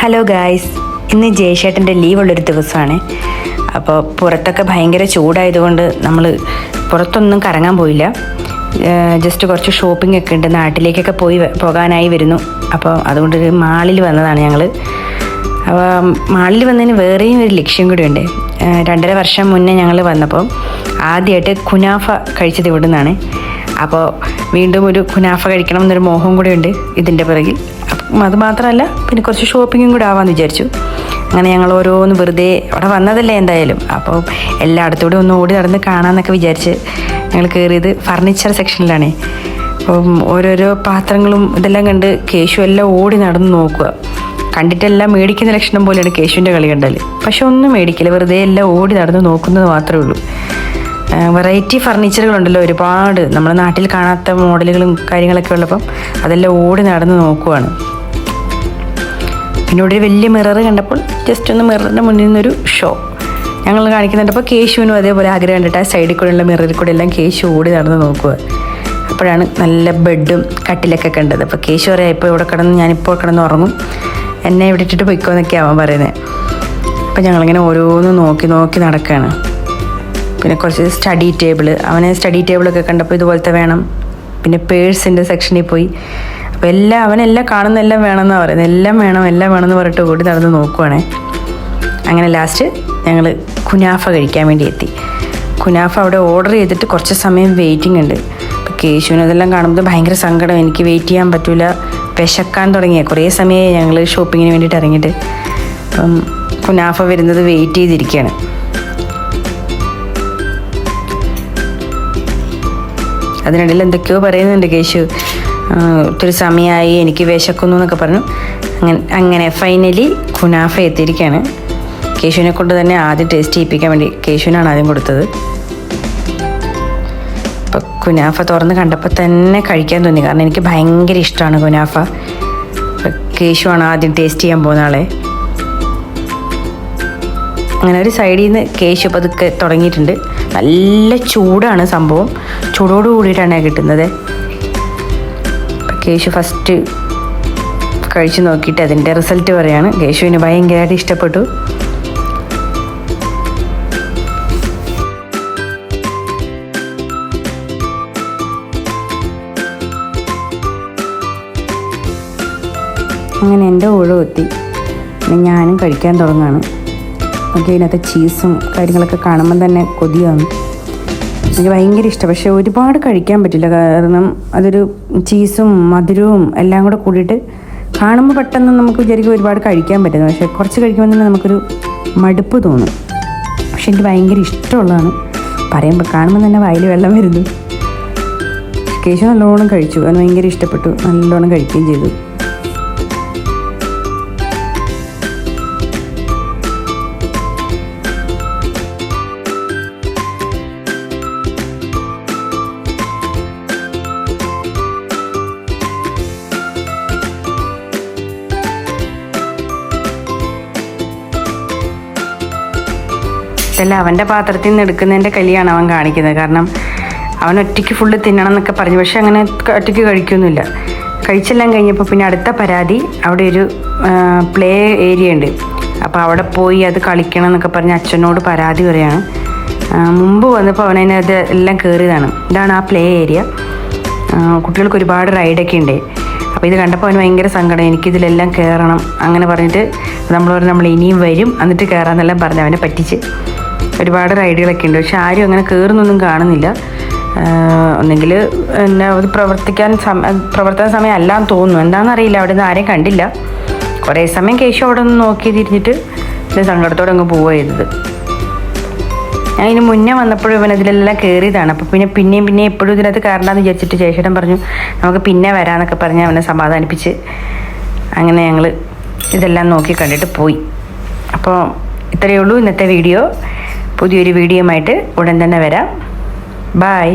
Hello guys ഇന്ന് ജയശേട്ടന്റെ ലീവുള്ളൊരു ദിവസമാണ്. അപ്പോൾ പുറത്തൊക്കെ ഭയങ്കര ചൂടായതുകൊണ്ട് നമ്മൾ പുറത്തൊന്നും കറങ്ങാൻ പോയില്ല. ജസ്റ്റ് കുറച്ച് ഷോപ്പിംഗ് ഒക്കെ ഉണ്ട്. നാട്ടിലേക്കൊക്കെ പോയി പോകാനായി വരുന്നു. അപ്പോൾ അതുകൊണ്ട് മാളിൽ വന്നതാണ് ഞങ്ങൾ. അപ്പോൾ മാളിൽ വന്നതിന് വേറെയും ഒരു ലക്ഷ്യം ഉണ്ട്. രണ്ടര വർഷം മുന്നേ ഞങ്ങൾ വന്നപ്പോൾ ആദ്യമായിട്ട് കുനാഫ കഴിച്ചത് ഇവിടുന്നാണ്. അപ്പോൾ വീണ്ടും ഒരു കുനാഫ കഴിക്കണം എന്നൊരു മോഹം കൂടെ ഉണ്ട് ഇതിന്റെ പിറകിൽ. അപ്പം അത് മാത്രമല്ല പിന്നെ കുറച്ച് ഷോപ്പിങ്ങും കൂടെ ആവാമെന്ന് വിചാരിച്ചു. അങ്ങനെ ഞങ്ങൾ ഓരോന്ന് വെറുതെ അവിടെ വന്നതല്ലേ എന്തായാലും. അപ്പോൾ എല്ലായിടത്തൂടെ ഒന്ന് ഓടി നടന്ന് കാണാമെന്നൊക്കെ വിചാരിച്ച് ഞങ്ങൾ കയറിയത് ഫർണിച്ചർ സെക്ഷനിലാണേ അപ്പം ഓരോരോ പാത്രങ്ങളും ഇതെല്ലാം കണ്ട് കേശു എല്ലാം ഓടി നടന്ന് നോക്കുക. കണ്ടിട്ടെല്ലാം മേടിക്കുന്ന ലക്ഷണം പോലെയാണ് കേശുവിന്റെ കളി കണ്ടാൽ പക്ഷെ ഒന്നും മേടിക്കില്ല വെറുതെ എല്ലാം ഓടി നടന്ന് നോക്കുന്നത് മാത്രമേ ഉള്ളൂ. വെറൈറ്റി ഫർണിച്ചറുകളുണ്ടല്ലോ ഒരുപാട്. നമ്മുടെ നാട്ടിൽ കാണാത്ത മോഡലുകളും കാര്യങ്ങളൊക്കെ ഉള്ളപ്പം അതെല്ലാം ഓടി നടന്ന് നോക്കുവാണ്. പിന്നെ ഇവിടെ ഒരു വലിയ മിറർ കണ്ടപ്പോൾ ജസ്റ്റ് ഒന്ന് മിററിന്റെ മുന്നിൽ നിന്നൊരു ഷോ ഞങ്ങൾ കാണിക്കുന്നുണ്ടപ്പോൾ കേശുവിനും അതേപോലെ ആഗ്രഹം കണ്ടിട്ട് ആ സൈഡിൽ കൂടെയുള്ള മിററിൽ കൂടെ എല്ലാം കേശു ഓടി നടന്ന് നോക്കുക അപ്പോഴാണ് നല്ല ബെഡും കട്ടിലൊക്കെ കണ്ടത്. അപ്പോൾ കേശു പറയാം ഇപ്പോൾ ഇവിടെ കിടന്ന് ഞാനിപ്പോൾ കിടന്ന് ഉറങ്ങും. എന്നെ ഇവിടെ ഇട്ടിട്ട് പൊയ്ക്കോ എന്നൊക്കെയാണ് അവൻ പറയുന്നത് അപ്പോൾ ഞങ്ങളിങ്ങനെ ഓരോന്ന് നോക്കി നോക്കി നടക്കുകയാണ് പിന്നെ കുറച്ച് സ്റ്റഡി ടേബിൾ അവന് സ്റ്റഡി ടേബിളൊക്കെ കണ്ടപ്പോൾ ഇതുപോലത്തെ വേണം. പിന്നെ പേഴ്സിന്റെ സെക്ഷനിൽ പോയി. അപ്പോൾ എല്ലാം അവനെല്ലാം കാണുന്ന എല്ലാം വേണമെന്നാണ് പറയുന്നത് എല്ലാം വേണം എല്ലാം വേണമെന്ന് പറഞ്ഞിട്ട് കൂടി നടന്ന് നോക്കുവാണേ. അങ്ങനെ ലാസ്റ്റ് ഞങ്ങൾ കുനാഫ കഴിക്കാൻ വേണ്ടി എത്തി. കുനാഫ അവിടെ ഓർഡർ ചെയ്തിട്ട് കുറച്ച് സമയം വെയിറ്റിംഗ് ഉണ്ട്. അപ്പോൾ കേശുവിന് അതെല്ലാം കാണുമ്പോൾ ഭയങ്കര സങ്കടം. എനിക്ക് വെയിറ്റ് ചെയ്യാൻ പറ്റില്ല വിശക്കാൻ തുടങ്ങിയ. കുറേ സമയമായി ഞങ്ങൾ ഷോപ്പിങ്ങിന് വേണ്ടിയിട്ട് ഇറങ്ങിയിട്ട്. അപ്പം കുനാഫ വരുന്നത് വെയിറ്റ് ചെയ്തിരിക്കുകയാണ് അതിനിടയിൽ എന്തൊക്കെയോ പറയുന്നുണ്ട് കേശു. ഒത്തിരി സമയമായി എനിക്ക് വിശക്കുന്നു എന്നൊക്കെ പറഞ്ഞു. അങ്ങനെ അങ്ങനെ ഫൈനലി കുനാഫ എത്തിയിരിക്കുകയാണ്. കേശുവിനെ കൊണ്ട് തന്നെ ആദ്യം ടേസ്റ്റ് ചെയ്യിപ്പിക്കാൻ വേണ്ടി കേശുവിനാണ് ആദ്യം കൊടുത്തത്. അപ്പം കുനാഫ തുറന്ന് കണ്ടപ്പോൾ തന്നെ കഴിക്കാൻ തോന്നി. കാരണം എനിക്ക് ഭയങ്കര ഇഷ്ടമാണ് കുനാഫ. കേശുവാണ് ആദ്യം ടേസ്റ്റ് ചെയ്യാൻ പോകുന്ന ആളെ. അങ്ങനെ ഒരു സൈഡിൽ നിന്ന് കേശു പതുക്കെ തുടങ്ങിയിട്ടുണ്ട്. നല്ല ചൂടാണ് സംഭവം. ചൂടോട് കൂടിയിട്ടാണ് കിട്ടുന്നത്. കേശ് ഫസ്റ്റ് കഴിച്ച് നോക്കിയിട്ട് അതിന്റെ റിസൾട്ട് പറയാണ്. കേശുവിന് ഭയങ്കരമായിട്ട് ഇഷ്ടപ്പെട്ടു. അങ്ങനെ എന്റെ ഊഴം എത്തി. ഞാനും കഴിക്കാൻ തുടങ്ങുകയാണ്. നമുക്ക് ഇതിനകത്ത് ചീസും കാര്യങ്ങളൊക്കെ കാണുമ്പം തന്നെ കൊതിയാണ് എനിക്ക് ഭയങ്കര ഇഷ്ടം. പക്ഷേ ഒരുപാട് കഴിക്കാൻ പറ്റില്ല. കാരണം അതൊരു ചീസും മധുരവും എല്ലാം കൂടെ കൂടിയിട്ട് കാണുമ്പോൾ പെട്ടെന്ന് നമുക്ക് വിചാരിക്കും ഒരുപാട് കഴിക്കാൻ പറ്റുന്നു പക്ഷേ കുറച്ച് കഴിക്കുമ്പോൾ തന്നെ നമുക്കൊരു മടുപ്പ് തോന്നും. പക്ഷെ എനിക്ക് ഭയങ്കര ഇഷ്ടമുള്ളതാണ്. പറയുമ്പോൾ കാണുമ്പോൾ തന്നെ വായിൽ വെള്ളം വരുന്നു. കേശു നല്ലോണം കഴിച്ചു. അത് ഭയങ്കര ഇഷ്ടപ്പെട്ടു. നല്ലോണം കഴിക്കുകയും ചെയ്തു. ഇതെല്ലാം അവന്റെ പാത്രത്തിൽ നിന്ന് എടുക്കുന്നതിന്റെ കലിയാണ് അവൻ കാണിക്കുന്നത്. കാരണം അവൻ ഒറ്റയ്ക്ക് ഫുള്ള് തിന്നണം എന്നൊക്കെ പറഞ്ഞു. പക്ഷെ അങ്ങനെ ഒറ്റയ്ക്ക് കഴിക്കൊന്നുമില്ല. കഴിച്ചെല്ലാം കഴിഞ്ഞപ്പോൾ പിന്നെ അടുത്ത പരാതി അവിടെ ഒരു പ്ലേ ഏരിയ ഉണ്ട്. അപ്പോൾ അവിടെ പോയി അത് കളിക്കണം എന്നൊക്കെ പറഞ്ഞ് അച്ഛനോട് പരാതി പറയാണ് ആ, മുമ്പ് വന്നപ്പോൾ അവനത് എല്ലാം കയറിയതാണ്. ഇതാണ് ആ പ്ലേ ഏരിയ കുട്ടികൾക്ക് ഒരുപാട് റൈഡൊക്കെ ഉണ്ട്. അപ്പോൾ ഇത് കണ്ടപ്പോൾ അവന് ഭയങ്കര സങ്കടം. എനിക്കിതിലെല്ലാം കയറണം. അങ്ങനെ പറഞ്ഞിട്ട് പറഞ്ഞു നമ്മൾ ഇനിയും വരും. എന്നിട്ട് കയറാമെന്നെല്ലാം പറഞ്ഞ് അവനെ പറ്റിച്ച്. ഒരുപാട് റൈഡുകളൊക്കെ ഉണ്ട്. പക്ഷെ ആരും അങ്ങനെ കയറുന്നൊന്നും കാണുന്നില്ല. ഒന്നെങ്കിൽ എന്നെ അത് പ്രവർത്തിക്കാൻ സമ പ്രവർത്തന സമയം അല്ലാന്ന് തോന്നുന്നു. എന്താണെന്നറിയില്ല അവിടെ നിന്ന് ആരെയും കണ്ടില്ല. കുറേ സമയം കേശു അവിടെ നിന്ന് നോക്കി തിരിഞ്ഞിട്ട് പിന്നെ സങ്കടത്തോടെ അങ്ങ് പോവുക ഞാൻ ഇതിന് മുന്നേ വന്നപ്പോഴും ഇവൻ ഇതിലെല്ലാം കയറിയതാണ് അപ്പോൾ പിന്നെ പിന്നെയും പിന്നെയും എപ്പോഴും ഇതിനകത്ത് കയറണ്ടെന്ന് വിചാരിച്ചിട്ട് ജയശേട്ടൻ പറഞ്ഞു നമുക്ക് പിന്നെ വരാമെന്നൊക്കെ പറഞ്ഞ് അവനെ സമാധാനിപ്പിച്ച് അങ്ങനെ ഞങ്ങൾ ഇതെല്ലാം നോക്കി കണ്ടിട്ട് പോയി. അപ്പോൾ ഇത്രയേ ഉള്ളൂ ഇന്നത്തെ വീഡിയോ. പുതിയൊരു ആയിട്ട് ഉടൻ തന്നെ വരാം. ബായ്